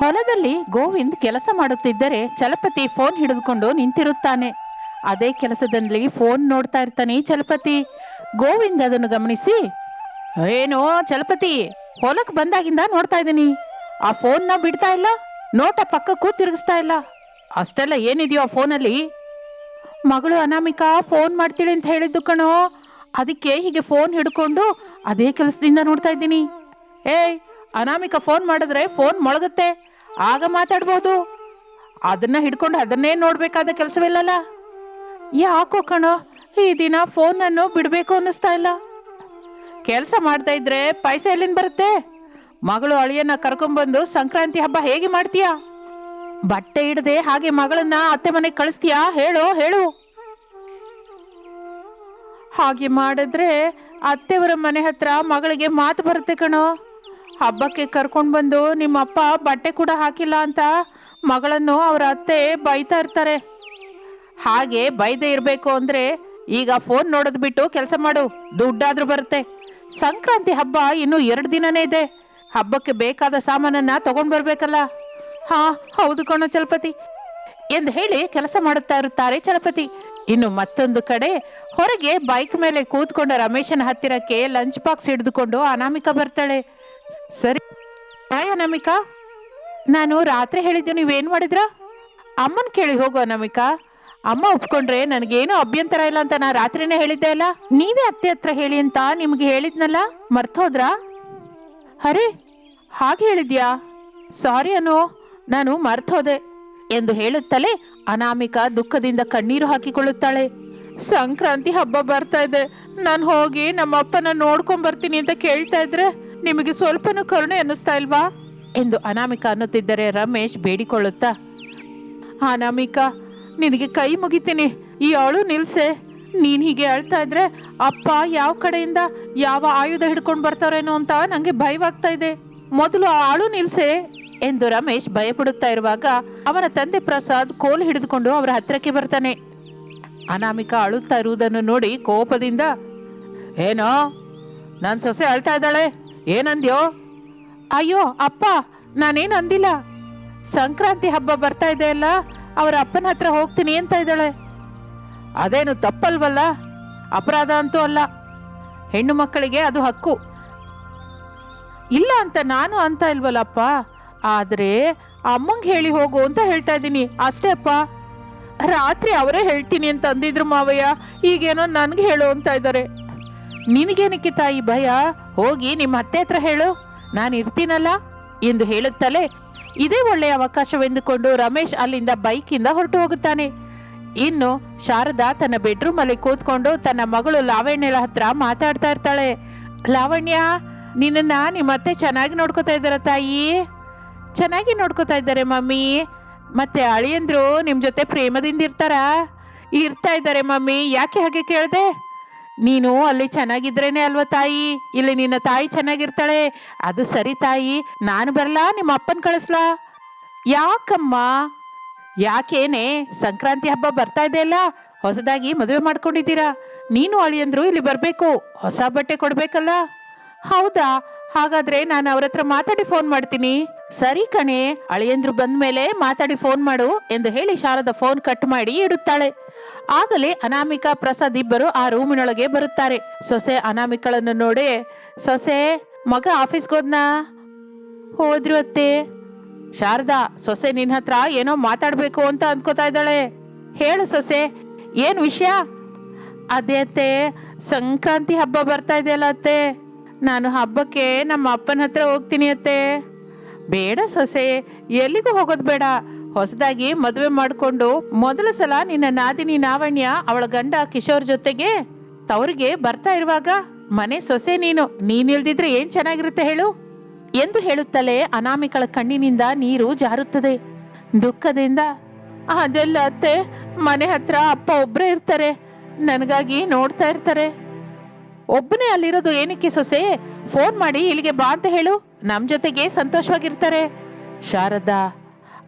ಹೊಲದಲ್ಲಿ ಗೋವಿಂದ್ ಕೆಲಸ ಮಾಡುತ್ತಿದ್ದರೆ ಚಲಪತಿ ಫೋನ್ ಹಿಡಿದುಕೊಂಡು ನಿಂತಿರುತ್ತಾನೆ. ಅದೇ ಕೆಲಸದಲ್ಲಿ ಫೋನ್ ನೋಡ್ತಾ ಇರ್ತಾನೆ ಚಲಪತಿ. ಗೋವಿಂದ್ ಅದನ್ನು ಗಮನಿಸಿ, ಏನೋ ಚಲಪತಿ ಹೊಲಕ್ಕೆ ಬಂದಾಗಿಂದ ನೋಡ್ತಾ ಇದ್ದೀನಿ. ಆ ಫೋನ್ನ ಬಿಡ್ತಾ ಇಲ್ಲ, ನೋಟ ಪಕ್ಕಕ್ಕೂ ತಿರುಗಿಸ್ತಾ ಇಲ್ಲ. ಅಷ್ಟೆಲ್ಲ ಏನಿದೆಯೋ ಆ ಫೋನಲ್ಲಿ? ಮಗಳು ಅನಾಮಿಕಾ ಫೋನ್ ಮಾಡ್ತೀಳಿ ಅಂತ ಹೇಳಿದ್ದು ಕಣೋ. ಅದಕ್ಕೆ ಹೀಗೆ ಫೋನ್ ಹಿಡ್ಕೊಂಡು ಅದೇ ಕೆಲಸದಿಂದ ನೋಡ್ತಾ ಇದ್ದೀನಿ. ಏಯ್ ಅನಾಮಿಕಾ ಫೋನ್ ಮಾಡಿದ್ರೆ ಫೋನ್ ಮೊಳಗುತ್ತೆ. ಆಗ ಮಾತಾಡ್ಬೋದು. ಅದನ್ನ ಹಿಡ್ಕೊಂಡು ಅದನ್ನೇ ನೋಡ್ಬೇಕಾದ ಕೆಲಸವಿಲ್ಲಲ್ಲ? ಯಾಕೋ ಕಣೋ, ಈ ದಿನ ಫೋನನ್ನು ಬಿಡಬೇಕು ಅನ್ನಿಸ್ತಾ ಇಲ್ಲ. ಕೆಲಸ ಮಾಡ್ತಾ ಇದ್ರೆ ಪೈಸೆ ಎಲ್ಲಿಂದ ಬರುತ್ತೆ? ಮಗಳು ಅಳಿಯನ್ನ ಕರ್ಕೊಂಡ್ಬಂದು ಸಂಕ್ರಾಂತಿ ಹಬ್ಬ ಹೇಗೆ ಮಾಡ್ತೀಯಾ? ಬಟ್ಟೆ ಹಿಡದೆ ಹಾಗೆ ಮಗಳನ್ನ ಅತ್ತೆ ಮನೆಗೆ ಕಳಿಸ್ತೀಯಾ? ಹೇಳು ಹೇಳು. ಹಾಗೆ ಮಾಡಿದ್ರೆ ಅತ್ತೆಯವರ ಮನೆ ಹತ್ರ ಮಗಳಿಗೆ ಮಾತು ಬರುತ್ತೆ ಕಣೋ. ಹಬ್ಬಕ್ಕೆ ಕರ್ಕೊಂಡು ಬಂದು ನಿಮ್ಮ ಅಪ್ಪ ಬಟ್ಟೆ ಕೂಡ ಹಾಕಿಲ್ಲ ಅಂತ ಮಗಳನ್ನು ಅವರ ಅತ್ತೆ ಬೈತಾ ಇರ್ತಾರೆ. ಹಾಗೆ ಬೈದೆ ಇರಬೇಕು ಅಂದ್ರೆ ಈಗ ಫೋನ್ ನೋಡೋದು ಬಿಟ್ಟು ಕೆಲಸ ಮಾಡು, ದುಡ್ಡಾದ್ರೂ ಬರುತ್ತೆ. ಸಂಕ್ರಾಂತಿ ಹಬ್ಬ ಇನ್ನು ಎರಡು ದಿನನೇ ಇದೆ. ಹಬ್ಬಕ್ಕೆ ಬೇಕಾದ ಸಾಮಾನನ್ನು ತಗೊಂಡು ಬರಬೇಕಲ್ಲ? ಹಾ, ಹೌದು ಕಣೋ ಚಲಪತಿ. ಎಂದು ಹೇಳಿ ಕೆಲಸ ಮಾಡುತ್ತಾ ಇರುತ್ತಾರೆ ಚಲಪತಿ. ಇನ್ನು ಮತ್ತೊಂದು ಕಡೆ ಹೊರಗೆ ಬೈಕ್ ಮೇಲೆ ಕೂತ್ಕೊಂಡ ರಮೇಶನ ಹತ್ತಿರಕ್ಕೆ ಲಂಚ್ ಬಾಕ್ಸ್ ಹಿಡಿದುಕೊಂಡು ಅನಾಮಿಕ ಬರ್ತಾಳೆ. ಸರಿ. ಆಯ್ ಅನಮಿಕಾ. ನಾನು ರಾತ್ರಿ ಹೇಳಿದ್ದೆ ನೀವೇನು ಮಾಡಿದ್ರ? ಅಮ್ಮನ ಕೇಳಿ ಹೋಗು ಅನಾಮಿಕಾ. ಅಮ್ಮ ಒಪ್ಕೊಂಡ್ರೆ ನನಗೇನು ಅಭ್ಯಂತರ ಇಲ್ಲ ಅಂತ ನಾ ರಾತ್ರಿನೇ ಹೇಳಿದ್ದೆ ಅಲ್ಲ? ನೀವೇ ಅತ್ತೆ ಹತ್ರ ಹೇಳಿ ಅಂತ ನಿಮ್ಗೆ ಹೇಳಿದ್ನಲ್ಲ? ಮರ್ತೋದ್ರಾ? ಅರೆ, ಹಾಗೆ ಹೇಳಿದ್ಯಾ? ಸಾರಿ ಅನು, ನಾನು ಮರ್ತೋದೆ ಎಂದು ಹೇಳುತ್ತಲೇ ಅನಾಮಿಕಾ ದುಃಖದಿಂದ ಕಣ್ಣೀರು ಹಾಕಿಕೊಳ್ಳುತ್ತಾಳೆ. ಸಂಕ್ರಾಂತಿ ಹಬ್ಬ ಬರ್ತಾ ಇದೆ. ನಾನು ಹೋಗಿ ನಮ್ಮ ಅಪ್ಪನ ನೋಡ್ಕೊಂಡ್ ಬರ್ತೀನಿ ಅಂತ ಕೇಳ್ತಾ ಇದ್ರೆ ನಿಮಗೆ ಸ್ವಲ್ಪನೂ ಕರುಣೆ ಅನ್ನಿಸ್ತಾ ಇಲ್ವಾ? ಎಂದು ಅನಾಮಿಕಾ ಅನ್ನುತ್ತಿದ್ದರೆ ರಮೇಶ್ ಬೇಡಿಕೊಳ್ಳುತ್ತಾ, ಅನಾಮಿಕ, ನಿನಗೆ ಕೈ ಮುಗಿತೀನಿ. ಈ ಅಳು ನಿಲ್ಸೆ. ನೀನು ಹೀಗೆ ಅಳ್ತಾ ಇದ್ರೆ ಅಪ್ಪ ಯಾವ ಕಡೆಯಿಂದ ಯಾವ ಆಯುಧ ಹಿಡ್ಕೊಂಡು ಬರ್ತಾರೇನೋ ಅಂತ ನನಗೆ ಭಯವಾಗ್ತಾ ಇದೆ. ಮೊದಲು ಆ ಅಳು ನಿಲ್ಸೆ ಎಂದು ರಮೇಶ್ ಭಯಪಡುತ್ತಾ ಇರುವಾಗ ಅವನ ತಂದೆ ಪ್ರಸಾದ್ ಕೋಲು ಹಿಡಿದುಕೊಂಡು ಅವರ ಹತ್ತಿರಕ್ಕೆ ಬರ್ತಾನೆ. ಅನಾಮಿಕ ಅಳುತ್ತಾ ಇರುವುದನ್ನು ನೋಡಿ ಕೋಪದಿಂದ, ಏನೋ ನನ್ನ ಸೊಸೆ ಅಳ್ತಾ ಇದ್ದಾಳೆ. ಏನಂದ್ಯೋ? ಅಯ್ಯೋ ಅಪ್ಪ ನಾನೇನು ಅಂದಿಲ್ಲ. ಸಂಕ್ರಾಂತಿ ಹಬ್ಬ ಬರ್ತಾ ಇದೆ ಅಲ್ಲ ಅವರ ಅಪ್ಪನ ಹತ್ರ ಹೋಗ್ತೀನಿ ಅಂತ ಇದ್ದಾಳೆ. ಅದೇನು ತಪ್ಪಲ್ವಲ್ಲ? ಅಪರಾಧ ಅಂತೂ ಅಲ್ಲ. ಹೆಣ್ಣು ಮಕ್ಕಳಿಗೆ ಅದು ಹಕ್ಕು. ಇಲ್ಲ ಅಂತ ನಾನು ಅಂತ ಇಲ್ವಲ್ಲಪ್ಪ ಆದ್ರೆ ಅಮ್ಮಂಗೆ ಹೇಳಿ ಹೋಗು ಅಂತ ಹೇಳ್ತಾ ಇದ್ದೀನಿ. ಅಷ್ಟೇ ಅಪ್ಪ. ರಾತ್ರಿ ಅವರೇ ಹೇಳ್ತೀನಿ ಅಂತ ಅಂದಿದ್ರು ಮಾವಯ್ಯ ಈಗೇನೋ ನನಗೆ ಹೇಳು ಅಂತ ಇದ್ದಾರೆ. ನಿನಗೇನಕ್ಕೆ ತಾಯಿ ಭಯ? ಹೋಗಿ ನಿಮ್ಮ ಅತ್ತೆ ಹತ್ರ ಹೇಳು. ನಾನು ಇರ್ತೀನಲ್ಲ ಎಂದು ಹೇಳುತ್ತಲೇ ಇದೇ ಒಳ್ಳೆಯ ಅವಕಾಶವೆಂದುಕೊಂಡು ರಮೇಶ್ ಅಲ್ಲಿಂದ ಬೈಕಿಂದ ಹೊರಟು ಹೋಗುತ್ತಾನೆ. ಇನ್ನು ಶಾರದಾ ತನ್ನ ಬೆಡ್ರೂಮ್ ಅಲ್ಲಿ ಕೂತ್ಕೊಂಡು ತನ್ನ ಮಗಳು ಲಾವಣ್ಯರ ಹತ್ರ ಮಾತಾಡ್ತಾ ಇರ್ತಾಳೆ. ಲಾವಣ್ಯ, ನಿನ್ನನ್ನ ನಿಮ್ಮ ಅತ್ತೆ ಚೆನ್ನಾಗಿ ನೋಡ್ಕೋತಾ ಇದ್ದಾರ ತಾಯಿ? ಚೆನ್ನಾಗಿ ನೋಡ್ಕೋತಾ ಇದ್ದಾರೆ ಮಮ್ಮಿ. ಮತ್ತೆ ಅಳಿಯಂದ್ರು ನಿಮ್ಮ ಜೊತೆ ಪ್ರೇಮದಿಂದ ಇರ್ತಾರಾ? ಇರ್ತಾ ಇದ್ದಾರೆ ಮಮ್ಮಿ. ಯಾಕೆ ಹಾಗೆ ಕೇಳ್ದೆ? ನೀನು ಅಲ್ಲಿ ಚೆನ್ನಾಗಿದ್ರೇನೆ ಅಲ್ವಾ ತಾಯಿ? ಇಲ್ಲಿ ನಿನ್ನ ತಾಯಿ ಚೆನ್ನಾಗಿರ್ತಾಳೆ. ಅದು ಸರಿ ತಾಯಿ. ನಾನು ಬರಲಾ? ನಿಮ್ಮ ಅಪ್ಪನ ಕಳಿಸ್ಲಾ? ಯಾಕಮ್ಮ? ಯಾಕೇನೆ? ಸಂಕ್ರಾಂತಿ ಹಬ್ಬ ಬರ್ತಾ ಇದೆ ಅಲ್ಲ? ಹೊಸದಾಗಿ ಮದುವೆ ಮಾಡ್ಕೊಂಡಿದ್ದೀರಾ? ನೀನು ಅಳಿಯಂದ್ರು ಇಲ್ಲಿ ಬರಬೇಕು. ಹೊಸ ಬಟ್ಟೆ ಕೊಡ್ಬೇಕಲ್ಲ? ಹೌದಾ? ಹಾಗಾದ್ರೆ ನಾನು ಅವ್ರ ಹತ್ರ ಮಾತಾಡಿ ಫೋನ್ ಮಾಡ್ತೀನಿ. ಸರಿ ಕಣೆ, ಅಳಿಯಂದ್ರು ಬಂದ ಮೇಲೆ ಮಾತಾಡಿ ಫೋನ್ ಮಾಡು ಎಂದು ಹೇಳಿ ಶಾರದ ಫೋನ್ ಕಟ್ ಮಾಡಿ ಇಡುತ್ತಾಳೆ. ಆಗಲೇ ಅನಾಮಿಕಾ ಪ್ರಸಾದ್ ಇಬ್ಬರು ಆ ರೂಮಿನೊಳಗೆ ಬರುತ್ತಾರೆ. ಸೊಸೆ ಅನಾಮಿಕಳನ್ನು ನೋಡಿ, ಸೊಸೆ, ಮಗ ಆಫೀಸ್ಗೆ ಹೋದ್ನಾ? ಹೋದ್ರು ಅತ್ತೆ. ಶಾರದಾ, ಸೊಸೆ ನಿನ್ನ ಹತ್ರ ಏನೋ ಮಾತಾಡಬೇಕು ಅಂತ ಅಂದ್ಕೋತಾ ಇದ್ದಾಳೆ. ಹೇಳು ಸೊಸೆ, ಏನು ವಿಷಯ? ಅದೇ ಅತ್ತೆ, ಸಂಕ್ರಾಂತಿ ಹಬ್ಬ ಬರ್ತಾ ಇದೆಯಲ್ಲ ಅತ್ತೆ. ನಾನು ಹಬ್ಬಕ್ಕೆ ನಮ್ಮ ಅಪ್ಪನ ಹತ್ರ ಹೋಗ್ತೀನಿ ಅತ್ತೆ. ಬೇಡ ಸೊಸೆ, ಎಲ್ಲಿಗೂ ಹೋಗೋದು ಬೇಡ. ಹೊಸದಾಗಿ ಮದುವೆ ಮಾಡಿಕೊಂಡು ಮೊದಲ ಸಲ ನಿನ್ನ ನಾದಿನಿ ನಾವಣ್ಯ ಅವಳ ಗಂಡ ಕಿಶೋರ್ ಜೊತೆಗೆ ತವ್ರಿಗೆ ಬರ್ತಾ ಇರುವಾಗ, ಮನೆ ಸೊಸೆ ನೀನು ನೀನಿಲ್ದಿದ್ರೆ ಏನ್ ಚೆನ್ನಾಗಿರುತ್ತೆ ಹೇಳು? ಎಂದು ಹೇಳುತ್ತಲೇ ಅನಾಮಿಕಳ ಕಣ್ಣಿನಿಂದ ನೀರು ಜಾರುತ್ತದೆ. ದುಃಖದಿಂದ, ಅದೆಲ್ಲ ಅತ್ತೆ, ಮನೆ ಹತ್ರ ಅಪ್ಪ ಒಬ್ಬರೇ ಇರ್ತಾರೆ. ನನಗಾಗಿ ನೋಡ್ತಾ ಇರ್ತಾರೆ. ಒಬ್ಬನೇ ಅಲ್ಲಿರೋದು ಏನಕ್ಕೆ ಸೊಸೆ? ಫೋನ್ ಮಾಡಿ ಇಲ್ಲಿಗೆ ಬಾ ಅಂತ ಹೇಳು. ನಮ್ಮ ಜೊತೆಗೆ ಸಂತೋಷವಾಗಿರ್ತಾರೆ. ಶಾರದಾ,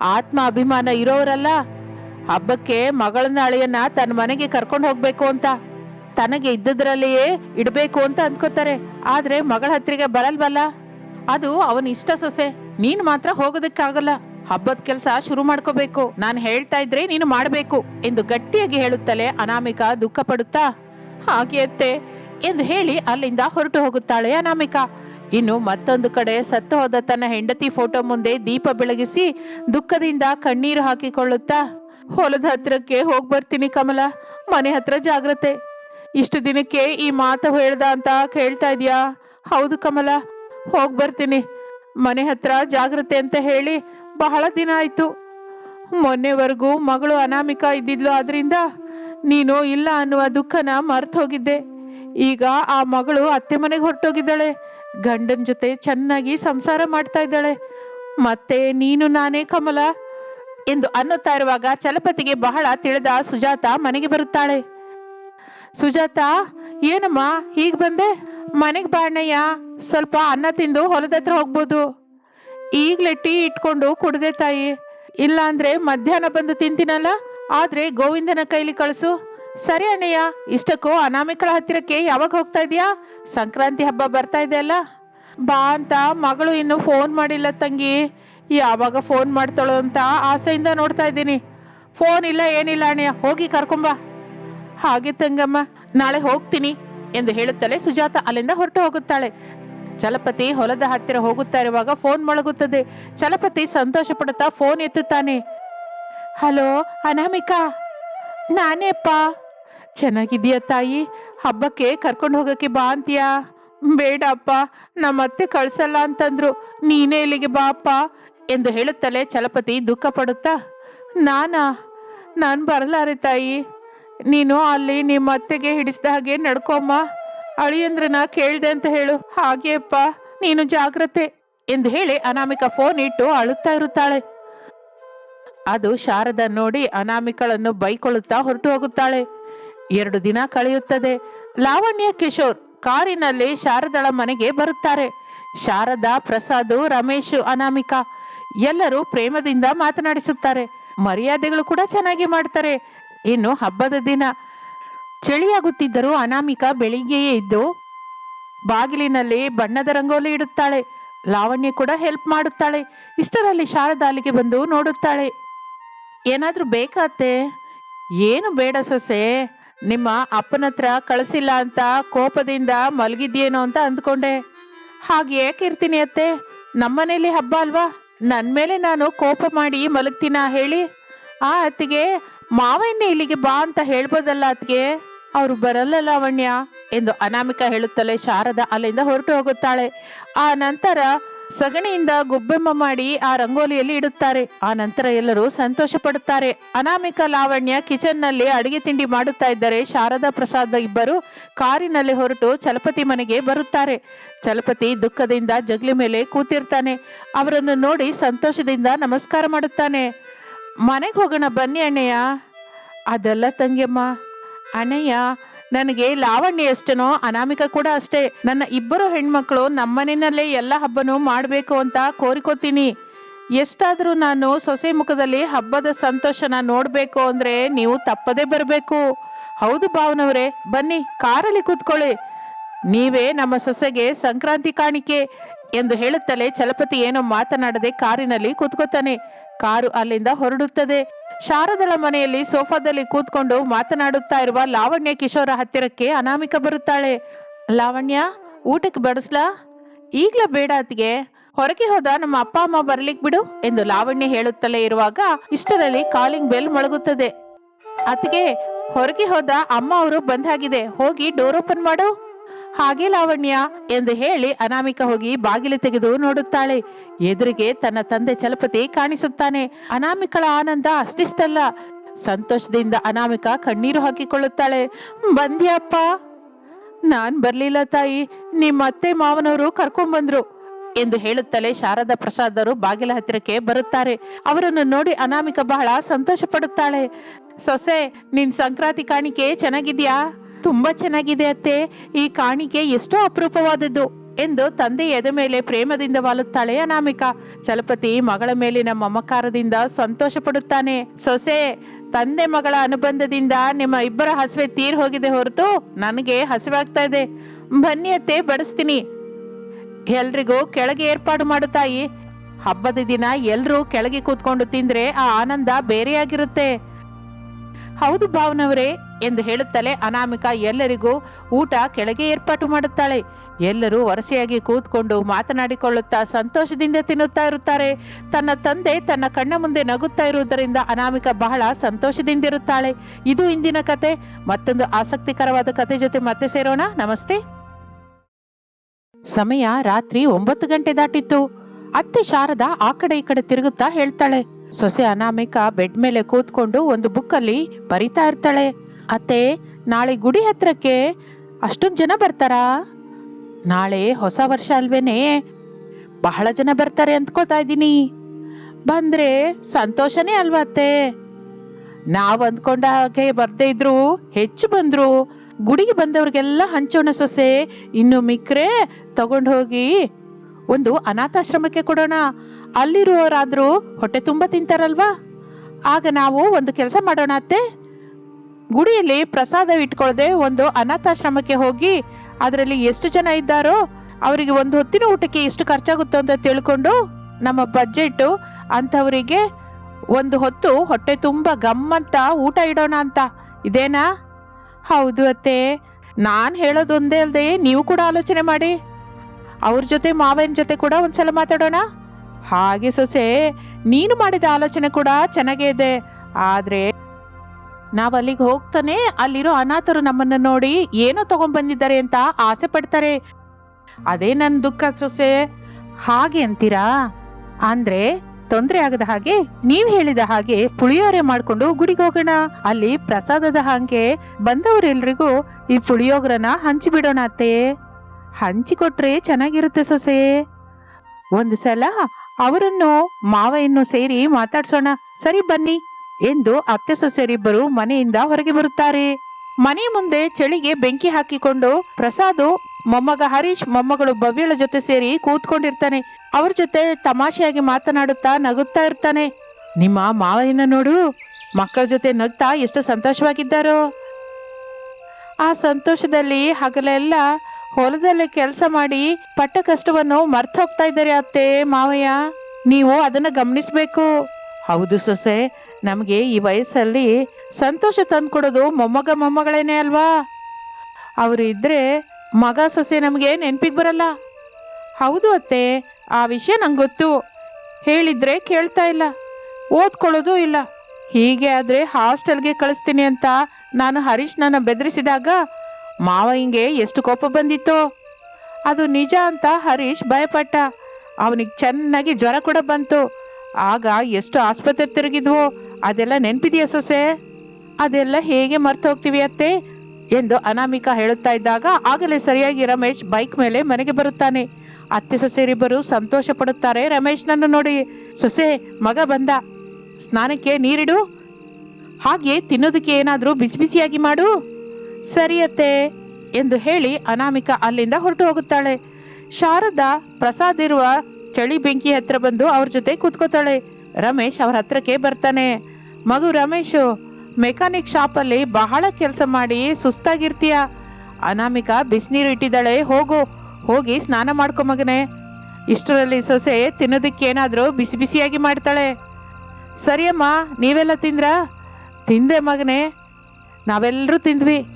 ಆತ್ಮ ಅಭಿಮಾನ ಇರೋರಲ್ಲ. ಹಬ್ಬಕ್ಕೆ ಮಗಳನ್ನ ಅಳಿಯನ್ನ ತನ್ನ ಮನೆಗೆ ಕರ್ಕೊಂಡು ಹೋಗ್ಬೇಕು ಅಂತ. ತನಗೆ ಇದ್ದದ್ರಲ್ಲಿಯೇ ಇಡಬೇಕು ಅಂತ ಅಂದ್ಕೋತಾರೆ ಆದ್ರೆ ಮಗಳ ಹತ್ರಿಗೆ ಬರಲ್ವಲ್ಲ? ಅದು ಅವನ ಇಷ್ಟ ಸೊಸೆ. ನೀನ್ ಮಾತ್ರ ಹೋಗೋದಕ್ಕಾಗಲ್ಲ. ಹಬ್ಬದ ಕೆಲಸ ಶುರು ಮಾಡ್ಕೋಬೇಕು. ನಾನು ಹೇಳ್ತಾ ಇದ್ರೆ ನೀನು ಮಾಡಬೇಕು ಎಂದು ಗಟ್ಟಿಯಾಗಿ ಹೇಳುತ್ತಲೇ ಅನಾಮಿಕಾ ದುಃಖ ಪಡುತ್ತಾ ಹಾಗೆ ಅತ್ತೆ. ಎಂದು ಹೇಳಿ ಅಲ್ಲಿಂದ ಹೊರಟು ಹೋಗುತ್ತಾಳೆ ಅನಾಮಿಕಾ. ಇನ್ನು ಮತ್ತೊಂದು ಕಡೆ ಸತ್ತು ಹೋದ ತನ್ನ ಹೆಂಡತಿ ಫೋಟೋ ಮುಂದೆ ದೀಪ ಬೆಳಗಿಸಿ ದುಃಖದಿಂದ ಕಣ್ಣೀರು ಹಾಕಿಕೊಳ್ಳುತ್ತಾ, ಹೊಲದ ಹತ್ರಕ್ಕೆ ಹೋಗಿ ಬರ್ತೀನಿ ಕಮಲ, ಮನೆ ಹತ್ರ ಜಾಗ್ರತೆ. ಇಷ್ಟು ದಿನಕ್ಕೆ ಈ ಮಾತು ಹೇಳ್ದ ಅಂತ ಕೇಳ್ತಾ ಇದೀಯಾ? ಹೌದು ಕಮಲ, ಹೋಗಿ ಬರ್ತೀನಿ. ಮನೆ ಹತ್ರ ಜಾಗ್ರತೆ ಅಂತ ಹೇಳಿ ಬಹಳ ದಿನ ಆಯ್ತು. ಮೊನ್ನೆವರೆಗೂ ಮಗಳು ಅನಾಮಿಕ ಇದ್ದಿದ್ಲು ಆದ್ರಿಂದ ನೀನು ಇಲ್ಲ ಅನ್ನುವ ದುಃಖನ ಮರ್ತು ಹೋಗಿದ್ದೆ. ಈಗ ಆ ಮಗಳು ಅತ್ತೆ ಮನೆಗೆ ಹೊರಟೋಗಿದ್ದಾಳೆ. ಗಂಡನ ಜೊತೆ ಚೆನ್ನಾಗಿ ಸಂಸಾರ ಮಾಡ್ತಾ ಇದ್ದಾಳೆ. ಮತ್ತೆ ನೀನು ನಾನೇ ಕಮಲ ಎಂದು ಅನ್ನುತ್ತಾ ಇರುವಾಗ ಚಲಪತಿಗೆ ಬಹಳ ತಿಳಿದ ಸುಜಾತ ಮನೆಗೆ ಬರುತ್ತಾಳೆ. ಸುಜಾತ, ಏನಮ್ಮ ಈಗ ಬಂದೆ? ಮನೆಗೆ ಬಾಣಯ್ಯ ಸ್ವಲ್ಪ ಅನ್ನ ತಿಂದು ಹೊಲದ ಹತ್ರ ಹೋಗ್ಬೋದು. ಈಗಲೇ ಟೀ ಇಟ್ಕೊಂಡು ಕುಡ್ದೆ ತಾಯಿ. ಇಲ್ಲಾಂದ್ರೆ ಮಧ್ಯಾಹ್ನ ಬಂದು ತಿಂತೀನಲ್ಲ? ಆದ್ರೆ ಗೋವಿಂದನ ಕೈಲಿ ಕಳಿಸು. ಸರಿ ಅಣ್ಣಯ್ಯ, ಇಷ್ಟಕ್ಕೂ ಅನಾಮಿಕಳ ಹತ್ತಿರಕ್ಕೆ ಯಾವಾಗ ಹೋಗ್ತಾ ಇದೆಯಾ ಸಂಕ್ರಾಂತಿ ಹಬ್ಬ ಬರ್ತಾ ಇದೆ ಅಲ್ಲ? ಬಾ ಅಂತ ಮಗಳು ಇನ್ನು ಫೋನ್ ಮಾಡಿಲ್ಲ ತಂಗಿ. ಯಾವಾಗ ಫೋನ್ ಮಾಡ್ತಾಳೋ ಅಂತ ಆಸೆಯಿಂದ ನೋಡ್ತಾ ಇದ್ದೀನಿ. ಫೋನ್ ಇಲ್ಲ, ಏನಿಲ್ಲ ಅಣ್ಣಯ್ಯ, ಹೋಗಿ ಕರ್ಕೊಂಬ. ಹಾಗೆ ತಂಗಮ್ಮ, ನಾಳೆ ಹೋಗ್ತೀನಿ ಎಂದು ಹೇಳುತ್ತಲೇ ಸುಜಾತ ಅಲ್ಲಿಂದ ಹೊರಟು ಹೋಗುತ್ತಾಳೆ. ಚಲಪತಿ ಹೊಲದ ಹತ್ತಿರ ಹೋಗುತ್ತಾ ಇರುವಾಗ ಫೋನ್ ಮೊಳಗುತ್ತದೆ. ಚಲಪತಿ ಸಂತೋಷ ಪಡುತ್ತಾ ಫೋನ್ ಎತ್ತುತ್ತಾನೆ. ಹಲೋ, ಅನಾಮಿಕಾ ನಾನೇ ಅಪ್ಪ ಚೆನ್ನಾಗಿದೀಯ ತಾಯಿ? ಹಬ್ಬಕ್ಕೆ ಕರ್ಕೊಂಡು ಹೋಗಕ್ಕೆ ಬಾ ಅಂತೀಯಾ? ಬೇಡ ಅಪ್ಪ ನಮ್ಮತ್ತೆ ಕಳ್ಸಲ್ಲ ಅಂತಂದ್ರು. ನೀನೇ ಇಲ್ಲಿಗೆ ಬಾ ಅಪ್ಪ ಎಂದು ಹೇಳುತ್ತಲೇ ಚಲಪತಿ ದುಃಖ ಪಡುತ್ತಾ, ನಾನಾ? ನಾನು ಬರಲಾರೆ ತಾಯಿ. ನೀನು ಅಲ್ಲಿ ನಿಮ್ಮ ಅತ್ತೆಗೆ ಹಿಡಿಸಿದ ಹಾಗೆ ನಡ್ಕೊಮ್ಮ. ಅಳಿಯಂದ್ರನ ಕೇಳ್ದೆ ಅಂತ ಹೇಳು. ಹಾಗೆ ಅಪ್ಪ, ನೀನು ಜಾಗ್ರತೆ ಎಂದು ಹೇಳಿ ಅನಾಮಿಕ ಫೋನ್ ಇಟ್ಟು ಅಳುತ್ತಾ ಇರುತ್ತಾಳೆ. ಅದು ಶಾರದ ನೋಡಿ ಅನಾಮಿಕಳನ್ನು ಬೈಕೊಳ್ಳುತ್ತಾ ಹೊರಟು ಹೋಗುತ್ತಾಳೆ. ಎರಡು ದಿನ ಕಳೆಯುತ್ತದೆ. ಲಾವಣ್ಯ ಕಿಶೋರ್ ಕಾರಿನಲ್ಲಿ ಶಾರದಳ ಮನೆಗೆ ಬರುತ್ತಾರೆ. ಶಾರದಾ, ಪ್ರಸಾದ್, ರಮೇಶ್, ಅನಾಮಿಕಾ ಎಲ್ಲರೂ ಪ್ರೇಮದಿಂದ ಮಾತನಾಡಿಸುತ್ತಾರೆ. ಮರ್ಯಾದೆಗಳು ಕೂಡ ಚೆನ್ನಾಗಿ ಮಾಡ್ತಾರೆ. ಇನ್ನು ಹಬ್ಬದ ದಿನ ಚಳಿಯಾಗುತ್ತಿದ್ದರೂ ಅನಾಮಿಕಾ ಬೆಳಿಗ್ಗೆಯೇ ಇದ್ದು ಬಾಗಿಲಿನಲ್ಲಿ ಬಣ್ಣದ ರಂಗೋಲಿ ಇಡುತ್ತಾಳೆ. ಲಾವಣ್ಯ ಕೂಡ ಹೆಲ್ಪ್ ಮಾಡುತ್ತಾಳೆ. ಇಷ್ಟರಲ್ಲಿ ಶಾರದಾ ಅಲ್ಲಿಗೆ ಬಂದು ನೋಡುತ್ತಾಳೆ. ಏನಾದರೂ ಬೇಕಾತ್ತೆ ಏನು ಬೇಡ ಸೊಸೆ. ನಿಮ್ಮ ಅಪ್ಪನ ಹತ್ರ ಕಳಿಸಿಲ್ಲ ಅಂತ ಕೋಪದಿಂದ ಮಲಗಿದ್ಯೇನೋ ಅಂತ ಅಂದ್ಕೊಂಡೆ. ಹಾಗೆ ಯಾಕೆ ಇರ್ತೀನಿ ಅತ್ತೆ? ನಮ್ಮನೇಲಿ ಹಬ್ಬ ಅಲ್ವಾ? ನನ್ನ ಮೇಲೆ ನಾನು ಕೋಪ ಮಾಡಿ ಮಲಗ್ತೀನ ಹೇಳಿ? ಆ ಅತ್ತಿಗೆ, ಮಾವನ್ನೇ ಇಲ್ಲಿಗೆ ಬಾ ಅಂತ ಹೇಳ್ಬೋದಲ್ಲ ಅತ್ತಿಗೆ? ಅವರು ಬರಲ್ಲ ಲಾವಣ್ಯ ಎಂದು ಅನಾಮಿಕಾ ಹೇಳುತ್ತಲೇ ಶಾರದಾ ಅಲ್ಲಿಂದ ಹೊರಟು ಹೋಗುತ್ತಾಳೆ. ಆ ನಂತರ ಸಗಣಿಯಿಂದ ಗುಬ್ಬೆಮ್ಮ ಮಾಡಿ ಆ ರಂಗೋಲಿಯಲ್ಲಿ ಇಡುತ್ತಾರೆ. ಆ ನಂತರ ಎಲ್ಲರೂ ಸಂತೋಷ ಪಡುತ್ತಾರೆ ಅನಾಮಿಕ ಲಾವಣ್ಯ ಕಿಚನ್ನಲ್ಲಿ ಅಡಿಗೆ ತಿಂಡಿ ಮಾಡುತ್ತಾ ಇದ್ದರೆ ಶಾರದಾ ಪ್ರಸಾದ್ ಇಬ್ಬರು ಕಾರಿನಲ್ಲಿ ಹೊರಟು ಚಲಪತಿ ಮನೆಗೆ ಬರುತ್ತಾರೆ. ಚಲಪತಿ ದುಃಖದಿಂದ ಜಗ್ಲಿ ಮೇಲೆ ಕೂತಿರ್ತಾನೆ. ಅವರನ್ನು ನೋಡಿ ಸಂತೋಷದಿಂದ ನಮಸ್ಕಾರ ಮಾಡುತ್ತಾನೆ. ಮನೆಗೆ ಹೋಗೋಣ ಬನ್ನಿ ಅಣ್ಣಯ್ಯ. ಅದೆಲ್ಲ ತಂಗಿಯಮ್ಮ. ಅಣ್ಣಯ್ಯ ನನಗೆ ಲಾವಣ್ಯ ಎಷ್ಟನೋ, ಅನಾಮಿಕ ಕೂಡ ಅಷ್ಟೇ. ನನ್ನ ಇಬ್ಬರು ಹೆಣ್ಮಕ್ಳು ನಮ್ಮನೆಯಲ್ಲೇ ಎಲ್ಲ ಹಬ್ಬನೂ ಮಾಡಬೇಕು ಅಂತ ಕೋರಿಕೋತೀನಿ. ಎಷ್ಟಾದರೂ ನಾನು ಸೊಸೆ ಮುಖದಲ್ಲಿ ಹಬ್ಬದ ಸಂತೋಷನ ನೋಡಬೇಕು ಅಂದರೆ ನೀವು ತಪ್ಪದೇ ಬರಬೇಕು. ಹೌದು ಭಾವನವರೇ, ಬನ್ನಿ, ಕಾರಲ್ಲಿ ಕೂತ್ಕೊಳ್ಳಿ. ನೀವೇ ನಮ್ಮ ಸೊಸೆಗೆ ಸಂಕ್ರಾಂತಿ ಕಾಣಿಕೆ. ಎಂದು ಹೇಳುತ್ತಲೇ ಚಲಪತಿ ಏನೋ ಮಾತನಾಡದೆ ಕಾರಿನಲ್ಲಿ ಕೂತ್ಕೋತಾನೆ. ಕಾರು ಅಲ್ಲಿಂದ ಹೊರಡುತ್ತದೆ. ಶಾರದಳ ಮನೆಯಲ್ಲಿ ಸೋಫಾದಲ್ಲಿ ಕೂತ್ಕೊಂಡು ಮಾತನಾಡುತ್ತಾ ಇರುವ ಲಾವಣ್ಯ ಕಿಶೋರ ಹತ್ತಿರಕ್ಕೆ ಅನಾಮಿಕ ಬರುತ್ತಾಳೆ. ಲಾವಣ್ಯ, ಊಟಕ್ಕೆ ಬಡಿಸ್ಲಾ? ಈಗ್ಲೇ ಬೇಡ ಅತ್ತಿಗೆ. ಹೊರಗೆ ಹೋದ ನಮ್ಮ ಅಪ್ಪ, ಅಮ್ಮ ಬರ್ಲಿಕ್ ಬಿಡು ಎಂದು ಲಾವಣ್ಯ ಹೇಳುತ್ತಲೇ ಇರುವಾಗ ಇಷ್ಟರಲ್ಲಿ ಕಾಲಿಂಗ್ ಬೆಲ್ ಮೊಳಗುತ್ತದೆ. ಅತ್ತಿಗೆ, ಹೊರಗೆ ಹೋದ ಅಮ್ಮ ಅವರು ಬಂದಾಗಿದೆ ಹೋಗಿ ಡೋರ್ ಓಪನ್ ಮಾಡು. ಹಾಗೆ ಲಾವಣ್ಯ ಎಂದು ಹೇಳಿ ಅನಾಮಿಕ ಹೋಗಿ ಬಾಗಿಲು ತೆಗೆದು ನೋಡುತ್ತಾಳೆ. ಎದುರಿಗೆ ತನ್ನ ತಂದೆ ಚಲಪತಿ ಕಾಣಿಸುತ್ತಾನೆ. ಅನಾಮಿಕಳ ಆನಂದ ಅಷ್ಟಿಷ್ಟಲ್ಲ. ಸಂತೋಷದಿಂದ ಅನಾಮಿಕ ಕಣ್ಣೀರು ಹಾಕಿಕೊಳ್ಳುತ್ತಾಳೆ. ಬಂದ್ಯಪ್ಪ! ನಾನ್ ಬರ್ಲಿಲ್ಲ ತಾಯಿ. ನಿಮ್ಮ ಅತ್ತೆ ಮಾವನವರು ಕರ್ಕೊಂಡ್ಬಂದ್ರು ಎಂದು ಹೇಳುತ್ತಲೇ ಶಾರದಾ ಪ್ರಸಾದರು ಬಾಗಿಲ ಹತ್ತಿರಕ್ಕೆ ಬರುತ್ತಾರೆ. ಅವರನ್ನು ನೋಡಿ ಅನಾಮಿಕ ಬಹಳ ಸಂತೋಷ ಪಡುತ್ತಾಳೆ ಸೊಸೆ, ನಿನ್ ಸಂಕ್ರಾಂತಿ ಕಾಣಿಕೆ ಚೆನ್ನಾಗಿದ್ಯಾ? ತುಂಬಾ ಚೆನ್ನಾಗಿದೆ ಅತ್ತೆ. ಈ ಕಾಣಿಕೆ ಎಷ್ಟೋ ಅಪರೂಪವಾದದ್ದು ಎಂದು ತಂದೆ ಎದೆ ಮೇಲೆ ಪ್ರೇಮದಿಂದ ವಾಲುತ್ತಾಳೆ ಅನಾಮಿಕಾ. ಚಲಪತಿ ಮಗಳ ಮೇಲಿನ ಮಮಕಾರದಿಂದ ಸಂತೋಷ ಪಡುತ್ತಾನೆ ಸೊಸೆ, ತಂದೆ ಮಗಳ ಅನುಬಂಧದಿಂದ ನಿಮ್ಮ ಇಬ್ಬರ ಹಸಿವೆ ತೀರ್ ಹೋಗಿದೆ ಹೊರತು ನನಗೆ ಹಸಿವಾಗ್ತಾ ಇದೆ. ಬನ್ನಿ ಅತ್ತೆ, ಬಡಿಸ್ತೀನಿ. ಎಲ್ರಿಗೂ ಕೆಳಗೆ ಏರ್ಪಾಡು ಮಾಡುತ್ತಾಯಿ ತಾಯಿ. ಹಬ್ಬದ ದಿನ ಎಲ್ಲರೂ ಕೆಳಗೆ ಕೂತ್ಕೊಂಡು ತಿಂದ್ರೆ ಆ ಆನಂದ ಬೇರೆಯಾಗಿರುತ್ತೆ. ಹೌದು ಭಾವನವರೇ ಎಂದು ಹೇಳುತ್ತಲೇ ಅನಾಮಿಕ ಎಲ್ಲರಿಗೂ ಊಟ ಕೆಳಗೆ ಏರ್ಪಾಟು ಮಾಡುತ್ತಾಳೆ. ಎಲ್ಲರೂ ವರಸೆಯಾಗಿ ಕೂತ್ಕೊಂಡು ಮಾತನಾಡಿಕೊಳ್ಳುತ್ತಾ ಸಂತೋಷದಿಂದ ತಿನ್ನುತ್ತಾ ಇರುತ್ತಾರೆ. ತನ್ನ ತಂದೆ ತನ್ನ ಕಣ್ಣ ಮುಂದೆ ನಗುತ್ತಾ ಇರುವುದರಿಂದ ಅನಾಮಿಕ ಬಹಳ ಸಂತೋಷದಿಂದಿರುತ್ತಾಳೆ. ಇದು ಇಂದಿನ ಕತೆ. ಮತ್ತೊಂದು ಆಸಕ್ತಿಕರವಾದ ಕತೆ ಜೊತೆ ಮತ್ತೆ ಸೇರೋಣ. ನಮಸ್ತೆ. ಸಮಯ ರಾತ್ರಿ ಒಂಬತ್ತು ಗಂಟೆ ದಾಟಿತ್ತು. ಅತ್ತೆ ಶಾರದಾ ಆ ಕಡೆ ಈ ಕಡೆ ತಿರುಗುತ್ತಾ ಹೇಳ್ತಾಳೆ. ಸೊಸೆ ಅನಾಮಿಕ ಬೆಡ್ ಮೇಲೆ ಕೂತ್ಕೊಂಡು ಒಂದು ಬುಕ್ಕಲ್ಲಿ ಬರಿತಾ ಇರ್ತಾಳೆ. ಅತ್ತೆ, ನಾಳೆ ಗುಡಿ ಹತ್ರಕ್ಕೆ ಅಷ್ಟೊಂದು ಜನ ಬರ್ತಾರಾ? ನಾಳೆ ಹೊಸ ವರ್ಷ ಅಲ್ವೇನೆ. ಬಹಳ ಜನ ಬರ್ತಾರೆ ಅಂದ್ಕೊಳ್ತಾ ಇದ್ದೀನಿ. ಬಂದ್ರೆ ಸಂತೋಷನೇ ಅಲ್ವಾ ಅತ್ತೆ? ನಾವು ಅಂದ್ಕೊಂಡ ಹಾಗೆ ಬರ್ದೇ ಇದ್ರು ಹೆಚ್ಚು ಬಂದ್ರು. ಗುಡಿಗೆ ಬಂದವ್ರಿಗೆಲ್ಲ ಹಂಚೋಣ ಸೊಸೆ. ಇನ್ನು ಮಿಕ್ರೆ ತಗೊಂಡು ಹೋಗಿ ಒಂದು ಅನಾಥಾಶ್ರಮಕ್ಕೆ ಕೊಡೋಣ. ಅಲ್ಲಿರುವವರಾದ್ರೂ ಹೊಟ್ಟೆ ತುಂಬ ತಿಂತಾರಲ್ವಾ? ಆಗ ನಾವು ಒಂದು ಕೆಲಸ ಮಾಡೋಣ ಅತ್ತೆ. ಗುಡಿಯಲ್ಲಿ ಪ್ರಸಾದ ಇಟ್ಕೊಳ್ಳದೆ ಒಂದು ಅನಾಥಾಶ್ರಮಕ್ಕೆ ಹೋಗಿ ಅದರಲ್ಲಿ ಎಷ್ಟು ಜನ ಇದ್ದಾರೋ ಅವರಿಗೆ ಒಂದು ಹೊತ್ತಿನ ಊಟಕ್ಕೆ ಎಷ್ಟು ಖರ್ಚಾಗುತ್ತೋ ಅಂತ ತಿಳ್ಕೊಂಡು ನಮ್ಮ ಬಜೆಟ್ ಅಂಥವರಿಗೆ ಒಂದು ಹೊತ್ತು ಹೊಟ್ಟೆ ತುಂಬ ಗಮ್ಮಂತ ಊಟ ಇಡೋಣ ಅಂತ. ಇದೇನಾ? ಹೌದು ಅತ್ತೆ. ನಾನು ಹೇಳೋದೊಂದೇ ಅಲ್ಲದೆ ನೀವು ಕೂಡ ಆಲೋಚನೆ ಮಾಡಿ. ಅವ್ರ ಜೊತೆ ಮಾವನ ಜೊತೆ ಕೂಡ ಒಂದ್ಸಲ ಮಾತಾಡೋಣ. ಹಾಗೆ ಸೊಸೆ, ನೀನು ಮಾಡಿದ ಆಲೋಚನೆ ಕೂಡ ಚೆನ್ನಾಗೇ ಇದೆ. ಆದರೆ ನಾವು ಅಲ್ಲಿಗೆ ಹೋಗ್ತಾನೆ ಅಲ್ಲಿರೋ ಅನಾಥರು ನಮ್ಮನ್ನು ನೋಡಿ ಏನೋ ತಗೊಂಡ್ಬಂದಿದ್ದಾರೆ ಅಂತ ಆಸೆ ಪಡ್ತಾರೆ. ಅದೇ ನನ್ನ ದುಃಖ ಸೊಸೆ. ಹಾಗೆ ಅಂತೀರಾ? ಅಂದ್ರೆ ತೊಂದರೆ ಆಗದ ಹಾಗೆ ನೀವು ಹೇಳಿದ ಹಾಗೆ ಪುಳಿಯೋರೆ ಮಾಡ್ಕೊಂಡು ಗುಡಿಗೆ ಹೋಗೋಣ. ಅಲ್ಲಿ ಪ್ರಸಾದದ ಹಾಗೆ ಬಂದವರೆಲ್ರಿಗೂ ಈ ಪುಳಿಯೋಗರನ ಹಂಚಿಬಿಡೋಣ ಅತ್ತೆ. ಹಂಚಿಕೊಟ್ರೆ ಚೆನ್ನಾಗಿರುತ್ತೆ ಸೊಸೆ. ಒಂದು ಸಲ ಅವರನ್ನು ಮಾವೆಯನ್ನು ಸೇರಿ ಮಾತಾಡ್ಸೋಣ. ಸರಿ ಬನ್ನಿ ಎಂದು ಅತ್ತೆ ಸೊಸೆಯರಿಬ್ಬರು ಮನೆಯಿಂದ ಹೊರಗೆ ಬರುತ್ತಾರೆ. ಮನೆ ಮುಂದೆ ಚಳಿಗೆ ಬೆಂಕಿ ಹಾಕಿಕೊಂಡು ಪ್ರಸಾದ್, ಮೊಮ್ಮಗ ಹರೀಶ್, ಮೊಮ್ಮಗಳು ಭವ್ಯಳ ಜೊತೆ ಸೇರಿ ಕೂತ್ಕೊಂಡಿರ್ತಾನೆ. ಅವ್ರ ಜೊತೆ ತಮಾಷೆಯಾಗಿ ಮಾತನಾಡುತ್ತಾ ನಗುತ್ತಾ ಇರ್ತಾನೆ. ನಿಮ್ಮ ಮಾವಯ್ಯನ ನೋಡು, ಮಕ್ಕಳ ಜೊತೆ ನಗ್ತಾ ಎಷ್ಟು ಸಂತೋಷವಾಗಿದ್ದಾರೋ. ಆ ಸಂತೋಷದಲ್ಲಿ ಹಗಲೆಲ್ಲ ಹೊಲದಲ್ಲಿ ಕೆಲಸ ಮಾಡಿ ಪಟ್ಟ ಕಷ್ಟವನ್ನು ಮರ್ತು ಹೋಗ್ತಾ ಇದ್ದಾರೆ ಅತ್ತೆ, ಮಾವಯ್ಯ. ನೀವು ಅದನ್ನ ಗಮನಿಸ್ಬೇಕು. ಹೌದು ಸೊಸೆ, ನಮಗೆ ಈ ವಯಸ್ಸಲ್ಲಿ ಸಂತೋಷ ತಂದುಕೊಡೋದು ಮೊಮ್ಮಗ ಮೊಮ್ಮಗಳೇನೆ ಅಲ್ವಾ? ಅವರು ಇದ್ರೆ ಮಗ ಸೊಸೆ ನಮಗೆ ನೆನಪಿಗೆ ಬರಲ್ಲ. ಹೌದು ಅತ್ತೆ, ಆ ವಿಷಯ ನಂಗೆ ಗೊತ್ತು. ಹೇಳಿದ್ರೆ ಕೇಳ್ತಾ ಇಲ್ಲ, ಓದ್ಕೊಳ್ಳೋದು ಇಲ್ಲ. ಹೀಗೆ ಆದರೆ ಹಾಸ್ಟೆಲ್ಗೆ ಕಳಿಸ್ತೀನಿ ಅಂತ ನಾನು ಹರೀಶ್ ನನ್ನ ಬೆದರಿಸಿದಾಗ ಮಾವ ಹಿಂಗೆ ಎಷ್ಟು ಕೋಪ ಬಂದಿತ್ತು? ಅದು ನಿಜ ಅಂತ ಹರೀಶ್ ಭಯಪಟ್ಟ. ಅವನಿಗೆ ಚೆನ್ನಾಗಿ ಜ್ವರ ಕೂಡ ಬಂತು. ಆಗ ಎಷ್ಟು ಆಸ್ಪತ್ರೆ ತಿರುಗಿದ್ವು? ಅದೆಲ್ಲ ನೆನಪಿದೆಯಾ ಸೊಸೆ? ಅದೆಲ್ಲ ಹೇಗೆ ಮರ್ತು ಹೋಗ್ತೀವಿ ಅತ್ತೆ? ಎಂದು ಅನಾಮಿಕಾ ಹೇಳುತ್ತಾ ಇದ್ದಾಗ ಆಗಲೇ ಸರಿಯಾಗಿ ರಮೇಶ್ ಬೈಕ್ ಮೇಲೆ ಮನೆಗೆ ಬರುತ್ತಾನೆ. ಅತ್ತೆ ಸೊಸೆರಿಬ್ಬರು ಸಂತೋಷ ಪಡುತ್ತಾರೆ. ರಮೇಶ್ನನ್ನು ನೋಡಿ, ಸೊಸೆ, ಮಗ ಬಂದ. ಸ್ನಾನಕ್ಕೆ ನೀರಿಡು. ಹಾಗೆ ತಿನ್ನೋದಕ್ಕೆ ಏನಾದರೂ ಬಿಸಿ ಬಿಸಿಯಾಗಿ ಮಾಡು. ಸರಿ ಅತ್ತೆ ಎಂದು ಹೇಳಿ ಅನಾಮಿಕ ಅಲ್ಲಿಂದ ಹೊರಟು ಹೋಗುತ್ತಾಳೆ. ಶಾರದಾ ಪ್ರಸಾದ್ ಇರುವ ಚಳಿ ಬೆಂಕಿ ಹತ್ರ ಬಂದು ಅವ್ರ ಜೊತೆ ಕೂತ್ಕೋತಾಳೆ. ರಮೇಶ್ ಅವ್ರ ಹತ್ರಕ್ಕೆ ಬರ್ತಾನೆ. ಮಗು ರಮೇಶು, ಮೆಕ್ಯಾನಿಕ್ ಶಾಪಲ್ಲಿ ಬಹಳ ಕೆಲಸ ಮಾಡಿ ಸುಸ್ತಾಗಿರ್ತೀಯ. ಅನಾಮಿಕ ಬಿಸಿನೀರು ಇಟ್ಟಿದ್ದಾಳೆ, ಹೋಗು, ಹೋಗಿ ಸ್ನಾನ ಮಾಡ್ಕೊ ಮಗನೇ. ಇಷ್ಟರಲ್ಲಿ ಸೊಸೆ ತಿನ್ನೋದಕ್ಕೆ ಏನಾದರೂ ಬಿಸಿ ಬಿಸಿಯಾಗಿ ಮಾಡ್ತಾಳೆ. ಸರಿಯಮ್ಮ, ನೀವೆಲ್ಲ ತಿಂದ್ರಾ? ತಿಂದೆ ಮಗನೇ. ನಾವೆಲ್ಲರೂ ತಿಂದ್ವಿ.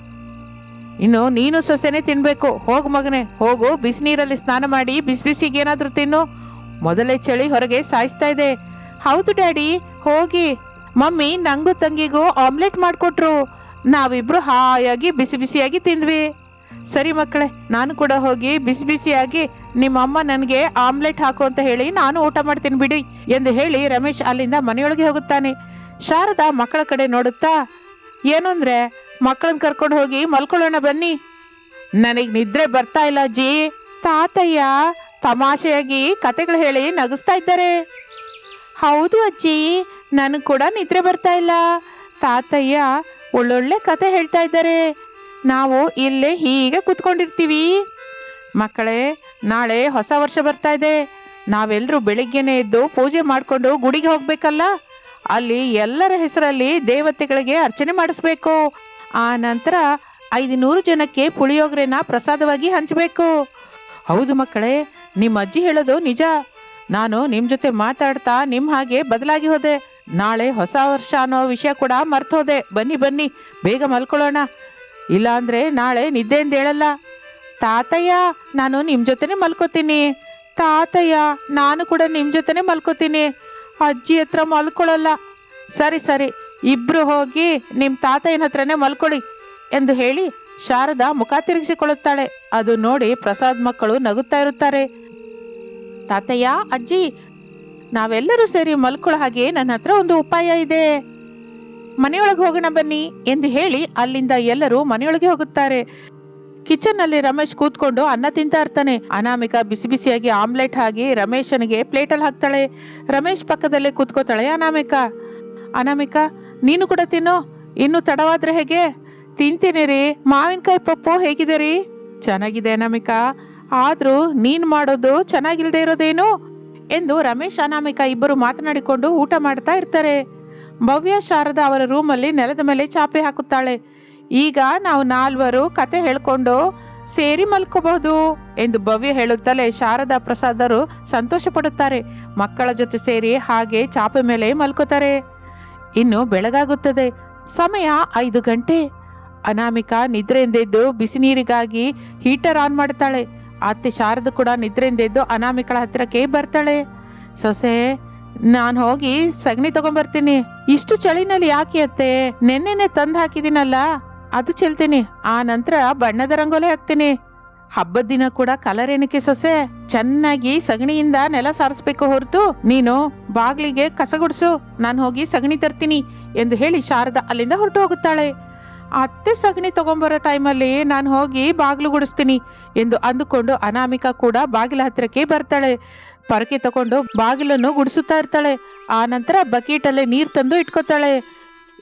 ಇನ್ನು ನೀನು ಸೊಸೆನೇ ತಿನ್ಬೇಕು. ಹೋಗು ಮಗನೇ, ಹೋಗು. ಬಿಸಿನೀರಲ್ಲಿ ಸ್ನಾನ ಮಾಡಿ, ಬಿಸಿ ಬಿಸಿಗೆ ಏನಾದರೂ ತಿನ್ನು. ಮೊದಲೇ ಚಳಿ ಹೊರಗೆ ಸಾಯಿಸ್ತಾ ಇದೆ. ಹೌದು ಡ್ಯಾಡಿ, ಹೋಗಿ. ಮಮ್ಮಿ, ನಂಗು ತಂಗಿಗೂ ಆಮ್ಲೆಟ್ ಮಾಡಿಕೊಟ್ರು. ನಾವಿಬ್ರು ಹಾಯಾಗಿ, ಬಿಸಿ ಬಿಸಿಯಾಗಿ ತಿಂದ್ವಿ. ಸರಿ ಮಕ್ಕಳೇ, ನಾನು ಕೂಡ ಹೋಗಿ ಬಿಸಿ ಬಿಸಿಯಾಗಿ ನಿಮ್ಮ ಅಮ್ಮ ನನಗೆ ಆಮ್ಲೆಟ್ ಹಾಕು ಅಂತ ಹೇಳಿ ನಾನು ಊಟ ಮಾಡ್ತೀನಿ ಬಿಡಿ ಎಂದು ಹೇಳಿ ರಮೇಶ್ ಅಲ್ಲಿಂದ ಮನೆಯೊಳಗೆ ಹೋಗುತ್ತಾನೆ. ಶಾರದಾ ಮಕ್ಕಳ ಕಡೆ ನೋಡುತ್ತಾ, ಏನು ಅಂದ್ರೆ ಮಕ್ಕಳನ್ನ ಕರ್ಕೊಂಡು ಹೋಗಿ ಮಲ್ಕೊಳ್ಳೋಣ ಬನ್ನಿ. ನನಗೆ ನಿದ್ರೆ ಬರ್ತಾ ಇಲ್ಲ ಅಜ್ಜಿ. ತಾತಯ್ಯ ತಮಾಷೆಯಾಗಿ ಕತೆಗಳು ಹೇಳಿ ನಗಿಸ್ತಾ ಇದ್ದಾರೆ. ಹೌದು ಅಜ್ಜಿ, ನನಗೆ ಕೂಡ ನಿದ್ರೆ ಬರ್ತಾ ಇಲ್ಲ. ತಾತಯ್ಯ ಒಳ್ಳೊಳ್ಳೆ ಕತೆ ಹೇಳ್ತಾ ಇದ್ದಾರೆ. ನಾವು ಇಲ್ಲೇ ಹೀಗೆ ಕೂತ್ಕೊಂಡಿರ್ತೀವಿ. ಮಕ್ಕಳೇ, ನಾಳೆ ಹೊಸ ವರ್ಷ ಬರ್ತಾ ಇದೆ. ನಾವೆಲ್ಲರೂ ಬೆಳಿಗ್ಗೆನೆ ಎದ್ದು ಪೂಜೆ ಮಾಡಿಕೊಂಡು ಗುಡಿಗೆ ಹೋಗ್ಬೇಕಲ್ಲ? ಅಲ್ಲಿ ಎಲ್ಲರ ಹೆಸರಲ್ಲಿ ದೇವತೆಗಳಿಗೆ ಅರ್ಚನೆ ಮಾಡಿಸ್ಬೇಕು. ಆ ನಂತರ ಐದು ನೂರು ಜನಕ್ಕೆ ಪುಳಿಯೋಗರೆನ ಪ್ರಸಾದವಾಗಿ ಹಂಚಬೇಕು. ಹೌದು ಮಕ್ಕಳೇ, ನಿಮ್ಮ ಅಜ್ಜಿ ಹೇಳೋದು ನಿಜ. ನಾನು ನಿಮ್ಮ ಜೊತೆ ಮಾತಾಡ್ತಾ ನಿಮ್ಮ ಹಾಗೆ ಬದಲಾಗಿ ಹೋದೆ. ನಾಳೆ ಹೊಸ ವರ್ಷ ಅನ್ನೋ ವಿಷಯ ಕೂಡ ಮರ್ತು ಹೋದೆ. ಬನ್ನಿ ಬನ್ನಿ, ಬೇಗ ಮಲ್ಕೊಳ್ಳೋಣ. ಇಲ್ಲಾಂದ್ರೆ ನಾಳೆ ನಿದ್ದೆಯಿಂದ ಹೇಳಲ್ಲ ತಾತಯ್ಯ, ನಾನು ನಿಮ್ಮ ಜೊತೆನೆ ಮಲ್ಕೋತೀನಿ. ತಾತಯ್ಯ, ನಾನು ಕೂಡ ನಿಮ್ಮ ಜೊತೆನೆ ಮಲ್ಕೋತೀನಿ. ಅಜ್ಜಿ ಹತ್ರ ಮಲ್ಕೊಳ್ಳಲ್ಲ. ಸರಿ ಸರಿ. ಇಬ್ರು ಹೋಗಿ ನಿಮ್ಮ ತಾತಯ್ಯನ ಹತ್ರನೇ ಮಲ್ಕೊಳ್ಳಿ ಎಂದು ಹೇಳಿ ಶಾರದಾ ಮುಖ ತಿರುಗಿಸಿಕೊಳ್ಳುತ್ತಾಳೆ. ಅದು ನೋಡಿ ಪ್ರಸಾದ್ ಮಕ್ಕಳು ನಗುತ್ತಾ ಇರುತ್ತಾರೆ. ತಾತಯ್ಯ, ಅಜ್ಜಿ, ನಾವೆಲ್ಲರೂ ಸೇರಿ ಮಲ್ಕೊಳ್ಳೋ ಹಾಗೆ ನನ್ನ ಹತ್ರ ಒಂದು ಉಪಾಯ ಇದೆ. ಮನೆಯೊಳಗೆ ಹೋಗೋಣ ಬನ್ನಿ ಎಂದು ಹೇಳಿ ಅಲ್ಲಿಂದ ಎಲ್ಲರೂ ಮನೆಯೊಳಗೆ ಹೋಗುತ್ತಾರೆ. ಕಿಚನ್ನಲ್ಲಿ ರಮೇಶ್ ಕೂತ್ಕೊಂಡು ಅನ್ನ ತಿಂತಾ ಇರ್ತಾನೆ. ಅನಾಮಿಕ ಬಿಸಿ ಬಿಸಿಯಾಗಿ ಆಮ್ಲೆಟ್ ಹಾಕಿ ರಮೇಶನಿಗೆ ಪ್ಲೇಟಲ್ಲಿ ಹಾಕ್ತಾಳೆ. ರಮೇಶ್ ಪಕ್ಕದಲ್ಲೇ ಕೂತ್ಕೋತಾಳೆ ಅನಾಮಿಕ. ಅನಾಮಿಕ ನೀನು ಕೂಡ ತಿನ್ನು. ಇನ್ನು ತಡವಾದ್ರೆ ಹೇಗೆ? ತಿಂತೀನಿ ರೀ. ಮಾವಿನಕಾಯಿ ಪಪ್ಪು ಹೇಗಿದೆ ರೀ? ಚೆನ್ನಾಗಿದೆ ನಮಿಕಾ ಆದರೂ ನೀನು ಮಾಡೋದು ಚೆನ್ನಾಗಿಲ್ದೇ ಇರೋದೇನು? ಎಂದು ರಮೇಶ್, ಅನಾಮಿಕಾ ಇಬ್ಬರು ಮಾತನಾಡಿಕೊಂಡು ಊಟ ಮಾಡ್ತಾ ಇರ್ತಾರೆ. ಭವ್ಯ ಶಾರದಾ ಅವರ ರೂಮಲ್ಲಿ ನೆಲದ ಮೇಲೆ ಚಾಪೆ ಹಾಕುತ್ತಾಳೆ. ಈಗ ನಾವು ನಾಲ್ವರು ಕತೆ ಹೇಳ್ಕೊಂಡು ಸೇರಿ ಮಲ್ಕೋಬಹುದು ಎಂದು ಭವ್ಯ ಹೇಳುತ್ತಲೇ ಶಾರದಾ ಪ್ರಸಾದರು ಸಂತೋಷ ಪಡುತ್ತಾರೆ ಮಕ್ಕಳ ಜೊತೆ ಸೇರಿ ಹಾಗೆ ಚಾಪೆ ಮೇಲೆ ಮಲ್ಕೋತಾರೆ. ಇನ್ನು ಬೆಳಗಾಗುತ್ತದೆ. ಸಮಯ ಐದು ಗಂಟೆ. ಅನಾಮಿಕ ನಿದ್ರೆಯಿಂದೆದ್ದು ಬಿಸಿ ನೀರಿಗಾಗಿ ಹೀಟರ್ ಆನ್ ಮಾಡ್ತಾಳೆ. ಅತ್ತೆ ಶಾರದ ಕೂಡ ನಿದ್ರೆಯಿಂದೆದ್ದು ಅನಾಮಿಕಳ ಹತ್ತಿರಕ್ಕೆ ಬರ್ತಾಳೆ. ಸೊಸೆ, ನಾನು ಹೋಗಿ ಸಗಣಿ ತಗೊಂಬರ್ತೀನಿ. ಇಷ್ಟು ಚಳಿನಲ್ಲಿ ಯಾಕೆ ಅತ್ತೆ? ನೆನ್ನೆನೆ ತಂದು ಹಾಕಿದ್ದೀನಲ್ಲ. ಅದು ಚೆಲ್ತೀನಿ. ಆ ನಂತರ ಬಣ್ಣದ ರಂಗೋಲಿ ಹಾಕ್ತೀನಿ. ಹಬ್ಬದ ದಿನ ಕೂಡ ಕಲರ್ ಏನಕ್ಕೆ ಸೊಸೆ, ಚೆನ್ನಾಗಿ ಸಗಣಿಯಿಂದ ನೆಲ ಸಾರಿಸ್ಬೇಕು ಹೊರತು ನೀನು ಬಾಗ್ಲಿಗೆ ಕಸ ಗುಡ್ಸು, ನಾನು ಹೋಗಿ ಸಗಣಿ ತರ್ತೀನಿ ಎಂದು ಹೇಳಿ ಶಾರದ ಅಲ್ಲಿಂದ ಹೊರಟು ಹೋಗುತ್ತಾಳೆ. ಅತ್ತೆ ಸಗಣಿ ತಗೊಂಬರೋ ಟೈಮಲ್ಲಿ ನಾನು ಹೋಗಿ ಬಾಗಿಲು ಗುಡಿಸ್ತೀನಿ ಎಂದು ಅಂದುಕೊಂಡು ಅನಾಮಿಕಾ ಕೂಡ ಬಾಗಿಲ ಹತ್ತಿರಕ್ಕೆ ಬರ್ತಾಳೆ. ಪರಕೆ ತಗೊಂಡು ಬಾಗಿಲನ್ನು ಗುಡಿಸುತ್ತಾ ಇರ್ತಾಳೆ. ಆ ನಂತರ ಬಕೀಟಲ್ಲೇ ನೀರು ತಂದು ಇಟ್ಕೋತಾಳೆ.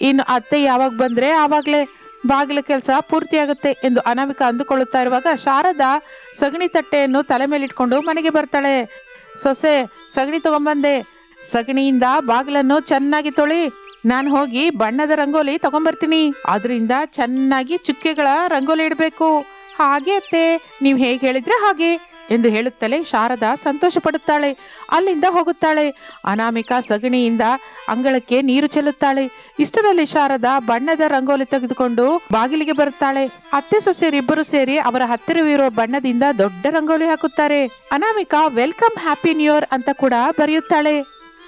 ಇನ್ನು ಅತ್ತೆ ಯಾವಾಗ ಬಂದ್ರೆ ಆವಾಗಲೇ ಬಾಗಿಲ ಕೆಲಸ ಪೂರ್ತಿಯಾಗುತ್ತೆ ಎಂದು ಅನಾಮಿಕ ಅಂದುಕೊಳ್ಳುತ್ತಾ ಇರುವಾಗ ಶಾರದಾ ಸಗಣಿ ತಟ್ಟೆಯನ್ನು ತಲೆ ಮೇಲಿಟ್ಕೊಂಡು ಮನೆಗೆ ಬರ್ತಾಳೆ. ಸೊಸೆ, ಸಗಣಿ ತಗೊಂಬಂದೆ. ಸಗಣಿಯಿಂದ ಬಾಗಿಲನ್ನು ಚೆನ್ನಾಗಿ ತೊಳಿ. ನಾನು ಹೋಗಿ ಬಣ್ಣದ ರಂಗೋಲಿ ತಗೊಂಬರ್ತೀನಿ. ಅದರಿಂದ ಚೆನ್ನಾಗಿ ಚುಕ್ಕೆಗಳ ರಂಗೋಲಿ ಇಡಬೇಕು. ಹಾಗೆ ಅತ್ತೆ, ನೀವು ಹೇಗೆ ಹೇಳಿದ್ರೆ ಹಾಗೆ. ಎಂದು ಹೇಳುತ್ತಲೇ ಶಾರದಾ ಸಂತೋಷ ಪಡುತ್ತಾಳೆ ಅಲ್ಲಿಂದ ಹೋಗುತ್ತಾಳೆ. ಅನಾಮಿಕಾ ಸಗಣಿಯಿಂದ ಅಂಗಳಕ್ಕೆ ನೀರು ಚೆಲ್ಲುತ್ತಾಳೆ. ಇಷ್ಟರಲ್ಲಿ ಶಾರದಾ ಬಣ್ಣದ ರಂಗೋಲಿ ತೆಗೆದುಕೊಂಡು ಬಾಗಿಲಿಗೆ ಬರುತ್ತಾಳೆ. ಅತ್ತೆ ಸೊಸೆಯರಿಬ್ಬರು ಸೇರಿ ಅವರ ಹತ್ತಿರವಿರುವ ಬಣ್ಣದಿಂದ ದೊಡ್ಡ ರಂಗೋಲಿ ಹಾಕುತ್ತಾರೆ. Anamika, welcome, happy new year ಅಂತ ಕೂಡ ಬರೆಯುತ್ತಾಳೆ.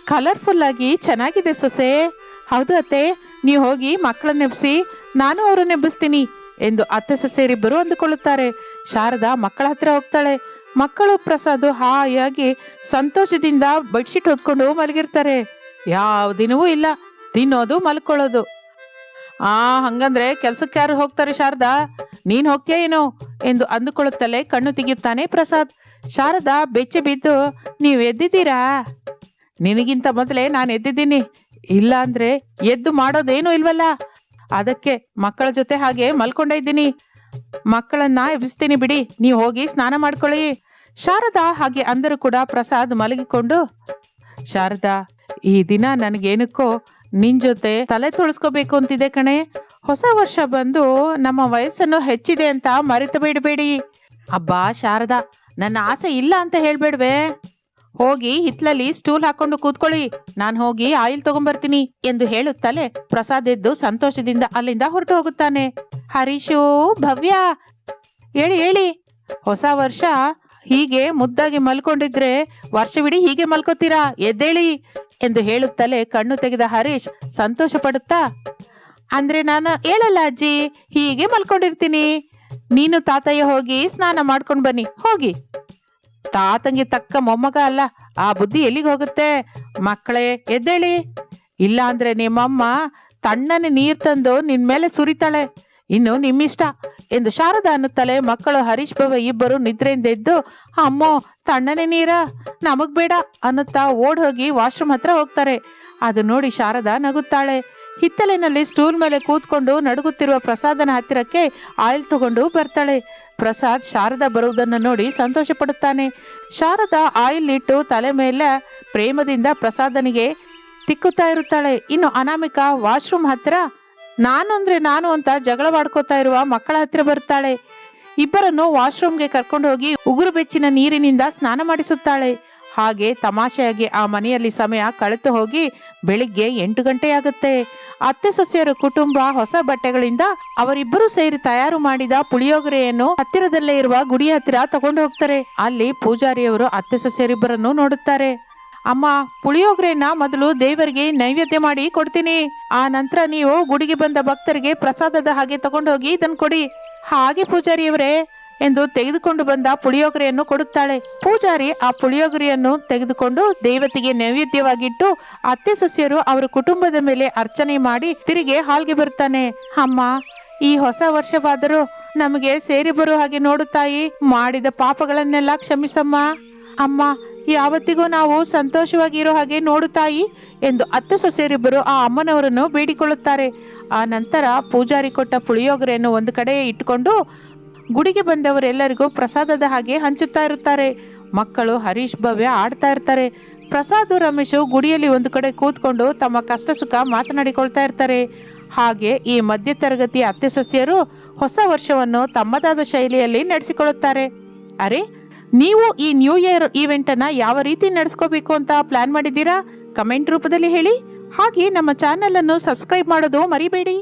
ಕಲರ್ಫುಲ್ ಆಗಿ ಚೆನ್ನಾಗಿದೆ ಸೊಸೆ. ಹೌದು ಅತ್ತೆ, ನೀವು ಹೋಗಿ ಮಕ್ಕಳನ್ನ ನೆಬ್ಸಿ, ನಾನು ಅವರು ನೆಬ್ಬಿಸ್ತೀನಿ ಎಂದು ಅತ್ತೆ ಸೊಸೆಯರಿಬ್ಬರು ಅಂದುಕೊಳ್ಳುತ್ತಾರೆ. ಶಾರದಾ ಮಕ್ಕಳ ಹತ್ರ ಹೋಗ್ತಾಳೆ. ಮಕ್ಕಳು ಪ್ರಸಾದ ಹಾಯಾಗಿ ಸಂತೋಷದಿಂದ ಬೆಡ್ಶೀಟ್ ಹೊತ್ಕೊಂಡು ಮಲಗಿರ್ತಾರೆ. ಯಾವ ದಿನವೂ ಇಲ್ಲ, ತಿನ್ನೋದು ಮಲ್ಕೊಳ್ಳೋದು. ಆ, ಹಂಗಂದ್ರೆ ಕೆಲ್ಸಕ್ಕೆ ಯಾರು ಹೋಗ್ತಾರೆ ಶಾರದಾ? ನೀನ್ ಹೋಗ್ತೀಯ ಏನೋ? ಎಂದು ಅಂದುಕೊಳ್ಳುತ್ತಲೇ ಕಣ್ಣು ತೆಗೆಯುತ್ತಾನೆ ಪ್ರಸಾದ್. ಶಾರದಾ, ಬೆಚ್ಚೆ ಬಿದ್ದು, ನೀವು ಎದ್ದಿದ್ದೀರಾ? ನಿನಗಿಂತ ಮೊದಲೇ ನಾನು ಎದ್ದಿದ್ದೀನಿ. ಇಲ್ಲ ಅಂದ್ರೆ ಎದ್ದು ಮಾಡೋದೇನೂ ಇಲ್ವಲ್ಲ. ಅದಕ್ಕೆ ಮಕ್ಕಳ ಜೊತೆ ಹಾಗೆ ಮಲ್ಕೊಂಡೇ ಇದ್ದೀನಿ. ಮಕ್ಕಳನ್ನ ಎಬ್ಬಿಸ್ತೀನಿ ಬಿಡಿ. ನೀವು ಹೋಗಿ ಸ್ನಾನ ಮಾಡ್ಕೊಳ್ಳಿ. ಶಾರದಾ ಹಾಗೆ ಅಂದರು ಕೂಡ ಪ್ರಸಾದ್ ಮಲಗಿಕೊಂಡು, ಶಾರದಾ, ಈ ದಿನ ನನಗೇನಕ್ಕೋ ನಿನ್ ಜೊತೆ ತಲೆ ತೊಳಸ್ಕೋಬೇಕು ಅಂತಿದೆ ಕಣೆ. ಹೊಸ ವರ್ಷ ಬಂದು ನಮ್ಮ ವಯಸ್ಸನ್ನು ಹೆಚ್ಚಿದೆ ಅಂತ ಮರೆತು ಬಿಡಬೇಡಿ. ಅಬ್ಬಾ, ಶಾರದಾ, ನನ್ನ ಆಸೆ ಇಲ್ಲ ಅಂತ ಹೇಳ್ಬೇಡ್ವೆ. ಹೋಗಿ ಹಿತ್ಲಲ್ಲಿ ಸ್ಟೂಲ್ ಹಾಕೊಂಡು ಕೂತ್ಕೊಳ್ಳಿ. ನಾನು ಹೋಗಿ ಆಯಿಲ್ ತಗೊಂಬರ್ತೀನಿ ಎಂದು ಹೇಳುತ್ತಲೇ ಪ್ರಸಾದ್ ಎದ್ದು ಸಂತೋಷದಿಂದ ಅಲ್ಲಿಂದ ಹೊರಟು ಹೋಗುತ್ತಾನೆ. ಹರೀಶು, ಭವ್ಯ! ಹೇಳಿ ಹೇಳಿ. ಹೊಸ ವರ್ಷ ಹೀಗೆ ಮುದ್ದಾಗಿ ಮಲ್ಕೊಂಡಿದ್ರೆ ವರ್ಷವಿಡೀ ಹೀಗೆ ಮಲ್ಕೋತೀರಾ? ಎದ್ದೇಳಿ ಎಂದು ಹೇಳುತ್ತಲೇ ಕಣ್ಣು ತೆಗೆದ ಹರೀಶ್ ಸಂತೋಷ ಪಡುತ್ತಾ ಅಂದ್ರೆ ನಾನು ಹೇಳಲ್ಲ ಅಜ್ಜಿ, ಹೀಗೆ ಮಲ್ಕೊಂಡಿರ್ತೀನಿ. ನೀನು ತಾತಯ್ಯ ಹೋಗಿ ಸ್ನಾನ ಮಾಡ್ಕೊಂಡು ಬನ್ನಿ. ಹೋಗಿ. ತಾತಂಗೆ ತಕ್ಕ ಮೊಮ್ಮಗ ಅಲ್ಲ, ಆ ಬುದ್ಧಿ ಎಲ್ಲಿಗೆ ಹೋಗುತ್ತೆ? ಮಕ್ಕಳೇ, ಎದ್ದೇಳಿ. ಇಲ್ಲ ಅಂದ್ರೆ ನಿಮ್ಮಮ್ಮ ತಣ್ಣನೆ ನೀರ್ ತಂದು ನಿನ್ ಮೇಲೆ ಸುರಿತಾಳೆ. ಇನ್ನು ನಿಮ್ಮಿಷ್ಟ ಎಂದು ಶಾರದಾ ಅನ್ನುತ್ತಲೆ ಮಕ್ಕಳು ಹರೀಶ್ ಭವ ಇಬ್ಬರು ನಿದ್ರೆಯಿಂದ ಎದ್ದು, ಅಮ್ಮೋ, ತಣ್ಣನೆ ನೀರ? ನಮಗ್ ಬೇಡ ಅನ್ನುತ್ತಾ ಓಡ್ ಹೋಗಿ ವಾಶ್ರೂಮ್ ಹತ್ರ ಹೋಗ್ತಾರೆ. ಅದು ನೋಡಿ ಶಾರದಾ ನಗುತ್ತಾಳೆ. ಹಿತ್ತಲಿನಲ್ಲಿ ಸ್ಟೂಲ್ ಮೇಲೆ ಕೂತ್ಕೊಂಡು ನಡುಗುತ್ತಿರುವ ಪ್ರಸಾದನ ಹತ್ತಿರಕ್ಕೆ ಆಯಿಲ್ ತಗೊಂಡು ಬರ್ತಾಳೆ. ಪ್ರಸಾದ್ ಶಾರದ ಬರುವುದನ್ನು ನೋಡಿ ಸಂತೋಷ ಪಡುತ್ತಾನೆ ಶಾರದ ಆಯಿಲ್ ಇಟ್ಟು ತಲೆ ಮೇಲೆ ಪ್ರೇಮದಿಂದ ಪ್ರಸಾದನಿಗೆ ತಿಕ್ಕುತ್ತಾ ಇರುತ್ತಾಳೆ. ಇನ್ನು ಅನಾಮಿಕಾ ವಾಶ್ರೂಮ್ ಹತ್ತಿರ ನಾನು ಅಂದ್ರೆ ನಾನು ಅಂತ ಜಗಳವಾಡ್ಕೋತಾ ಇರುವ ಮಕ್ಕಳ ಹತ್ತಿರ ಬರ್ತಾಳೆ. ಇಬ್ಬರನ್ನು ವಾಶ್ರೂಮ್ಗೆ ಕರ್ಕೊಂಡು ಹೋಗಿ ಉಗುರು ಬೆಚ್ಚಿನ ನೀರಿನಿಂದ ಸ್ನಾನ ಮಾಡಿಸುತ್ತಾಳೆ. ಹಾಗೆ ತಮಾಷೆಯಾಗಿ ಆ ಮನೆಯಲ್ಲಿ ಸಮಯ ಕಳೆತು ಹೋಗಿ ಬೆಳಿಗ್ಗೆ ಎಂಟು ಗಂಟೆಯಾಗುತ್ತೆ. ಅತ್ತೆ, ಸೊಸೆಯರ ಕುಟುಂಬ, ಹೊಸ ಬಟ್ಟೆಗಳಿಂದ ಅವರಿಬ್ಬರು ಸೇರಿ ತಯಾರು ಮಾಡಿದ ಪುಳಿಯೋಗರೆಯನ್ನು ಹತ್ತಿರದಲ್ಲೇ ಇರುವ ಗುಡಿ ಹತ್ತಿರ ತಗೊಂಡು ಹೋಗ್ತಾರೆ. ಅಲ್ಲಿ ಪೂಜಾರಿಯವರು ಅತ್ತೆ, ಸೊಸೆಯರಿಬ್ಬರನ್ನು ನೋಡುತ್ತಾರೆ. ಅಮ್ಮ, ಪುಳಿಯೋಗರೆನ ಮೊದಲು ದೇವರಿಗೆ ನೈವೇದ್ಯ ಮಾಡಿ ಕೊಡ್ತೀನಿ. ಆ ನಂತರ ನೀವು ಗುಡಿಗೆ ಬಂದ ಭಕ್ತರಿಗೆ ಪ್ರಸಾದದ ಹಾಗೆ ತಗೊಂಡೋಗಿ ಇದನ್ನು ಕೊಡಿ. ಹಾಗೆ ಪೂಜಾರಿಯವರೇ ಎಂದು ತೆಗೆದುಕೊಂಡು ಬಂದ ಪುಳಿಯೋಗರೆಯನ್ನು ಕೊಡುತ್ತಾಳೆ. ಪೂಜಾರಿ ಆ ಪುಳಿಯೋಗರೆಯನ್ನು ತೆಗೆದುಕೊಂಡು ದೇವತೆಗೆ ನೈವೇದ್ಯವಾಗಿಟ್ಟು ಅತ್ತೆ ಸಸ್ಯರು ಅವರ ಕುಟುಂಬದ ಮೇಲೆ ಅರ್ಚನೆ ಮಾಡಿ ತಿರುಗಿ ಹಾಲ್ಗೆ ಬರುತ್ತಾನೆ ಅಮ್ಮ, ಈ ಹೊಸ ವರ್ಷವಾದರೂ ನಮಗೆ ಸೇರಿ ಬರೋ ಹಾಗೆ ನೋಡುತ್ತಾಯಿ ತಾಯಿ, ಮಾಡಿದ ಪಾಪಗಳನ್ನೆಲ್ಲ ಕ್ಷಮಿಸಮ್ಮ. ಅಮ್ಮ, ಯಾವತ್ತಿಗೂ ನಾವು ಸಂತೋಷವಾಗಿರೋ ಹಾಗೆ ನೋಡುತ್ತಾಯಿ ತಾಯಿ ಎಂದು ಅತ್ತೆ ಸೊಸೆಯರಿಬ್ಬರು ಆ ಅಮ್ಮನವರನ್ನು ಬೇಡಿಕೊಳ್ಳುತ್ತಾರೆ. ಆ ನಂತರ ಪೂಜಾರಿ ಕೊಟ್ಟ ಪುಳಿಯೋಗರೆಯನ್ನು ಒಂದು ಕಡೆ ಇಟ್ಟುಕೊಂಡು ಗುಡಿಗೆ ಬಂದವರೆಲ್ಲರಿಗೂ ಪ್ರಸಾದದ ಹಾಗೆ ಹಂಚುತ್ತಾ ಇರುತ್ತಾರೆ. ಮಕ್ಕಳು ಹರೀಶ್ ಭವ್ಯ ಆಡ್ತಾ ಇರ್ತಾರೆ. ಪ್ರಸಾದ್, ರಮೇಶು ಗುಡಿಯಲ್ಲಿ ಒಂದು ಕಡೆ ಕೂತ್ಕೊಂಡು ತಮ್ಮ ಕಷ್ಟ ಸುಖ ಮಾತನಾಡಿಕೊಳ್ತಾ ಇರ್ತಾರೆ. ಹಾಗೆ ಈ ಮಧ್ಯ ತರಗತಿ ಅತ್ತೆ ಸಸ್ಯರು ಹೊಸ ವರ್ಷವನ್ನು ತಮ್ಮದಾದ ಶೈಲಿಯಲ್ಲಿ ನಡೆಸಿಕೊಳ್ಳುತ್ತಾರೆ. ಅರೆ, ನೀವು ಈ ನ್ಯೂ ಇಯರ್ ಈವೆಂಟ್ ಅನ್ನ ಯಾವ ರೀತಿ ನಡೆಸ್ಕೋಬೇಕು ಅಂತ ಪ್ಲಾನ್ ಮಾಡಿದ್ದೀರಾ? ಕಮೆಂಟ್ ರೂಪದಲ್ಲಿ ಹೇಳಿ. ಹಾಗೆ ನಮ್ಮ ಚಾನೆಲ್ ಅನ್ನು ಸಬ್ಸ್ಕ್ರೈಬ್ ಮಾಡೋದು ಮರಿಬೇಡಿ.